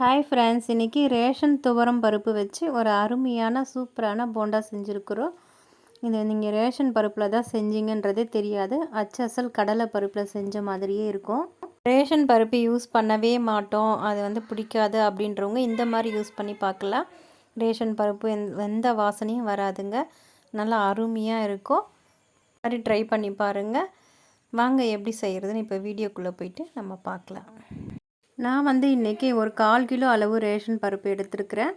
Hi friends இன்றைக்கி ration துவரம் பருப்பு வச்சு ஒரு அருமையான சூப்பரான போண்டா செஞ்சுருக்குறோம். இது நீங்கள் ரேஷன் பருப்பில் தான் செஞ்சீங்கன்றதே தெரியாது. அச்சசல் கடலை பருப்பில் செஞ்ச மாதிரியே இருக்கும். ரேஷன் பருப்பு யூஸ் பண்ணவே மாட்டோம். அது வந்து பிடிக்காது அப்படின்றவங்க இந்த மாதிரி யூஸ் பண்ணி பார்க்கலாம். ரேஷன் பருப்பு எந்த வாசனையும் வராதுங்க. நல்லா அருமையாக இருக்கும். மாதிரி ட்ரை பண்ணி பாருங்கள் வாங்க எப்படி செய்கிறதுன்னு இப்போ வீடியோக்குள்ளே போயிட்டு நம்ம பார்க்கலாம். நான் வந்து இன்றைக்கி ஒரு கால் கிலோ அளவு ரேஷன் பருப்பு எடுத்துருக்கிறேன்.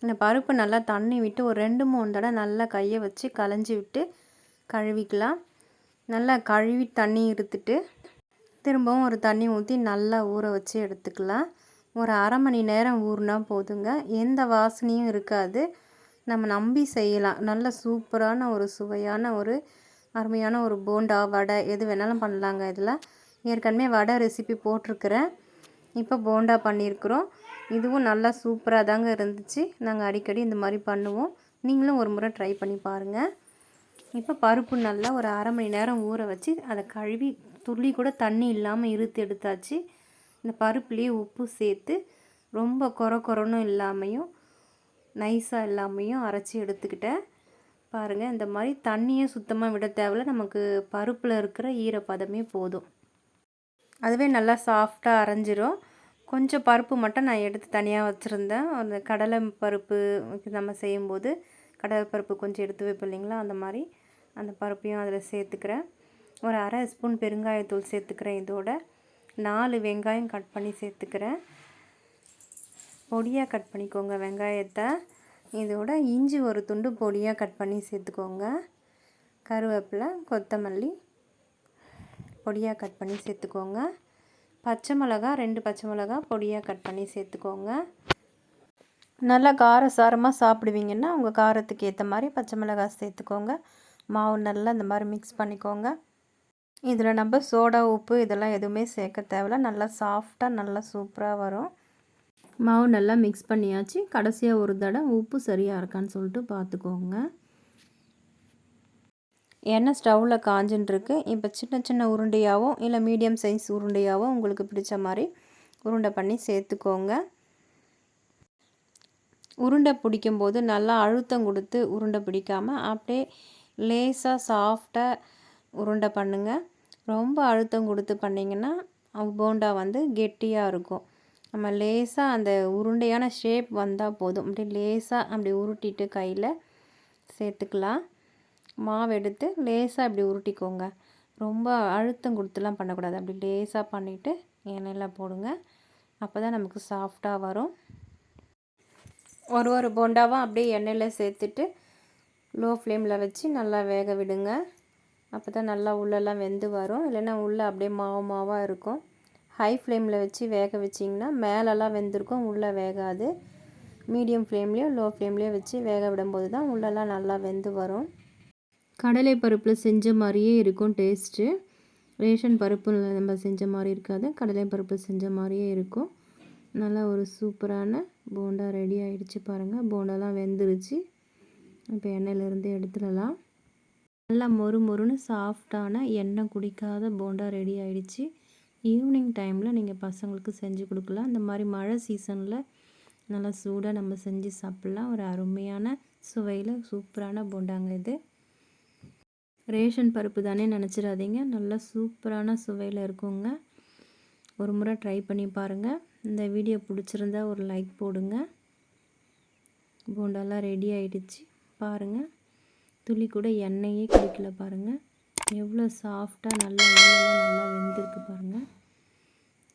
இந்த பருப்பு நல்லா தண்ணி விட்டு ஒரு ரெண்டு மூணு தடவை நல்லா கையை வச்சு களைஞ்சி விட்டு கழுவிக்கலாம். நல்லா கழுவி தண்ணி இருத்துட்டு திரும்பவும் ஒரு தண்ணி ஊற்றி நல்லா ஊற வச்சு எடுத்துக்கலாம். ஒரு அரை மணி நேரம் ஊறினா போதுங்க. எந்த வாசனையும் இருக்காது. நம்ம நம்பி செய்யலாம். நல்ல சூப்பரான ஒரு சுவையான ஒரு அருமையான ஒரு போண்டா வடை எது வேணாலும் பண்ணலாங்க. இதில் ஏற்கனவே வடை ரெசிபி போட்டிருக்கிறேன். இப்போ போண்டா பண்ணியிருக்கிறோம். இதுவும் நல்லா சூப்பராக தாங்க இருந்துச்சு. நாங்கள் அடிக்கடி இந்த மாதிரி பண்ணுவோம். நீங்களும் ஒரு முறை ட்ரை பண்ணி பாருங்கள் இப்போ பருப்பு நல்லா ஒரு அரை மணி நேரம் ஊற வச்சு அதை கழுவி துள்ளி கூட தண்ணி இல்லாமல் இருத்து எடுத்தாச்சு. இந்த பருப்புலேயே உப்பு சேர்த்து ரொம்ப குறை குறனும் இல்லாமையும் நைஸாக இல்லாமையும் அரைச்சி எடுத்துக்கிட்டேன். பாருங்கள் இந்த மாதிரி தண்ணியை சுத்தமாக விட தேவையில்ல. நமக்கு பருப்பில் இருக்கிற ஈரப்பதமே போதும். அதுவே நல்லா சாஃப்டாக அரைஞ்சிரும். கொஞ்சம் பருப்பு மட்டும் நான் எடுத்து தனியாக வச்சுருந்தேன். அந்த கடலை பருப்பு நம்ம செய்யும்போது கடலை பருப்பு கொஞ்சம் எடுத்து வைப்போம் இல்லைங்களா? அந்த மாதிரி. அந்த பருப்பையும் அதில் சேர்த்துக்கிறேன். ஒரு அரை ஸ்பூன் பெருங்காயத்தூள் சேர்த்துக்கிறேன் இதோட. நாலு வெங்காயம் கட் பண்ணி சேர்த்துக்கிறேன். பொடியாக கட் பண்ணிக்கோங்க வெங்காயத்தை. இதோட இஞ்சி ஒரு துண்டு பொடியாக கட் பண்ணி சேர்த்துக்கோங்க. கருவேப்பிலை கொத்தமல்லி பொடியாக கட் பண்ணி சேர்த்துக்கோங்க. பச்சை மிளகா ரெண்டு பச்சை மிளகா பொடியாக கட் பண்ணி சேர்த்துக்கோங்க. நல்லா காரசாரமாக சாப்பிடுவீங்கன்னா உங்கள் காரத்துக்கு ஏற்ற மாதிரி பச்சை மிளகா சேர்த்துக்கோங்க. மாவு நல்லா இந்த மாதிரி மிக்ஸ் பண்ணிக்கோங்க. இதில் நம்ம சோடா உப்பு இதெல்லாம் எதுவுமே சேர்க்க தேவையில்ல. நல்லா சாஃப்டாக நல்லா சூப்பராக வரும். மாவு நல்லா மிக்ஸ் பண்ணியாச்சு. கடைசியாக ஒரு தடவை உப்பு சரியாக இருக்கான்னு சொல்லிட்டு பார்த்துக்கோங்க. எண்ணெய் ஸ்டவ்வில் காஞ்சுன்ட்ருக்கு இப்போ சின்ன சின்ன உருண்டையாகவும் இல்லை மீடியம் சைஸ் உருண்டையாகவும் உங்களுக்கு பிடிச்ச மாதிரி உருண்டை பண்ணி சேர்த்துக்கோங்க. உருண்டை பிடிக்கும்போது நல்லா அழுத்தம் கொடுத்து உருண்டை பிடிக்காமல் அப்படியே லேசாக சாஃப்டாக உருண்டை பண்ணுங்கள் ரொம்ப அழுத்தம் கொடுத்து பண்ணிங்கன்னா போண்டா வந்து கெட்டியாக இருக்கும். நம்ம லேசாக அந்த உருண்டையான ஷேப் வந்தால் போதும். அப்படி லேசாக அப்படி உருட்டிட்டு கையில் சேர்த்துக்கலாம். மாவு எடுத்து லேசாக இப்படி உருட்டிக்கோங்க. ரொம்ப அழுத்தம் கொடுத்துலாம் பண்ணக்கூடாது. அப்படி லேசாக பண்ணிவிட்டு எண்ணெயில் போடுங்க. அப்போ தான் நமக்கு சாஃப்டாக வரும். ஒரு ஒரு போண்டாவும் அப்படியே எண்ணெயில் சேர்த்துட்டு லோ ஃப்ளேமில் வச்சு நல்லா வேக விடுங்க. அப்போ தான் நல்லா உள்ளெல்லாம் வெந்து வரும். இல்லைன்னா உள்ளே அப்படியே மாவு மாவாக இருக்கும். ஹை ஃப்ளேமில் வச்சு வேக வச்சிங்கன்னா மேலெல்லாம் வெந்திருக்கும். உள்ளே வேகாது. மீடியம் ஃப்ளேம்லேயோ லோ ஃப்ளேம்லேயோ வச்சு வேக விடும்போது தான் உள்ளெல்லாம் நல்லா வெந்து வரும். கடலை பருப்பில் செஞ்ச மாதிரியே இருக்கும் டேஸ்ட்டு ரேஷன் பருப்பு நம்ம செஞ்ச மாதிரி இருக்காது. கடலை பருப்பில் செஞ்ச மாதிரியே இருக்கும். நல்லா ஒரு சூப்பரான போண்டா ரெடி ஆகிடுச்சு பாருங்கள் போண்டாலாம் வெந்துருச்சு. இப்போ எண்ணெயிலேருந்து எடுத்துடலாம். நல்லா மொறு மொறுன்னு சாஃப்டான எண்ணெய் குடிக்காத போண்டா ரெடி ஆகிடுச்சு ஈவினிங் டைமில் நீங்கள் பசங்களுக்கு செஞ்சு கொடுக்கலாம். இந்த மாதிரி மழை சீசனில் நல்லா சூடாக நம்ம செஞ்சு சாப்பிட்லாம். ஒரு அருமையான சுவையில் சூப்பரான போண்டாங்க இது. ரேஷன் பருப்பு தானே நினச்சிடாதீங்க. நல்லா சூப்பரான சுவையில் இருக்குங்க. ஒரு முறை ட்ரை பண்ணி பாருங்கள் இந்த வீடியோ பிடிச்சிருந்தா ஒரு லைக் போடுங்க. போண்டாலாம் ரெடி ஆகிடுச்சு பாருங்கள் துளி கூட எண்ணெயே குடிக்கல பாருங்கள் எவ்வளோ சாஃப்டாக நல்லா எண்ணெயெல்லாம் நல்லா வெந்திருக்கு பாருங்கள்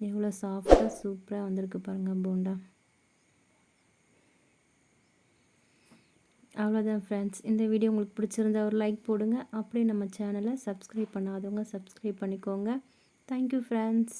எவ்வளோ சாஃப்டாக சூப்பராக வந்திருக்கு பாருங்கள் போண்டா. அவ்வளோதான் ஃப்ரெண்ட்ஸ் இந்த வீடியோ உங்களுக்கு பிடிச்சிருந்தா ஒரு லைக் போடுங்க. அப்படியே நம்ம சேனலை சப்ஸ்கிரைப் பண்ணாதவங்க சப்ஸ்கிரைப் பண்ணிக்கோங்க. Thank you friends